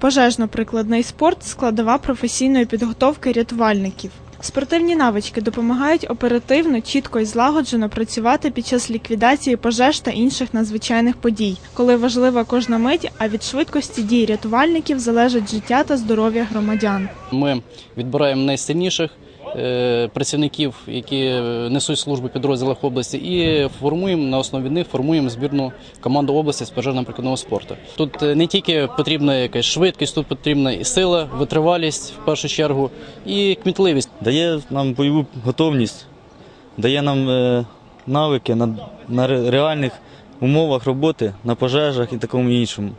Пожежно-прикладний спорт складова професійної підготовки рятувальників. Спортивні навички допомагають оперативно, чітко і злагоджено працювати під час ліквідації пожеж та інших надзвичайних подій, коли важлива кожна мить, а від швидкості дій рятувальників залежить життя та здоров'я громадян. Ми відбираємо найсильніших працівників, які е, несуть службу підрозділах області, і формуємо на основі них формуємо збірну команду області з пожежно-прикладного спорту. Тут е, не тільки потрібна якась швидкість, тут потрібна і сила, витривалість в першу чергу, і кмітливість. дає нам бойову готовність, дає нам е, навики на, на реальних умовах роботи, на пожежах і такому іншому.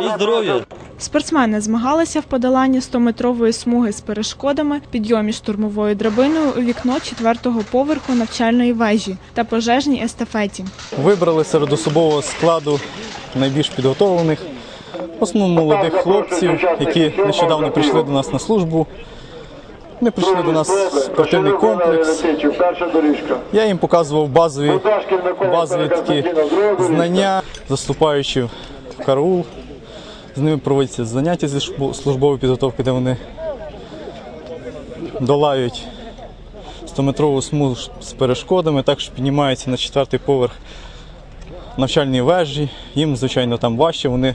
І здоров'я. Спортсмени змагалися в подоланні 100-метрової смуги з перешкодами, підйомі штурмовою драбиною у вікно четвертого поверху навчальної вежі та пожежній естафеті. Вибрали серед особового складу найбільш підготовлених, в молодих хлопців, які нещодавно прийшли до нас на службу. Вони прийшли до нас спортивний комплекс. Я їм показував базові, базові такі знання, заступаючи в караул. З ними проводяться заняття зі службової підготовки, де вони долають 100-метрову смугу з перешкодами, також піднімаються на четвертий поверх навчальної вежі. Їм, звичайно, там важче, вони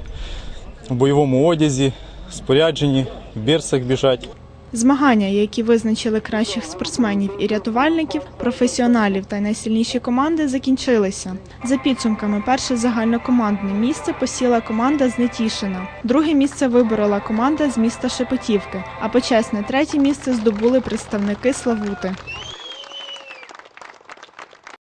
в бойовому одязі, споряджені, в бірсах біжать. Змагання, які визначили кращих спортсменів і рятувальників, професіоналів та найсильніші команди, закінчилися. За підсумками, перше загальнокомандне місце посіла команда з Нетішина. Друге місце виборола команда з міста Шепетівки, а почесне третє місце здобули представники Славути.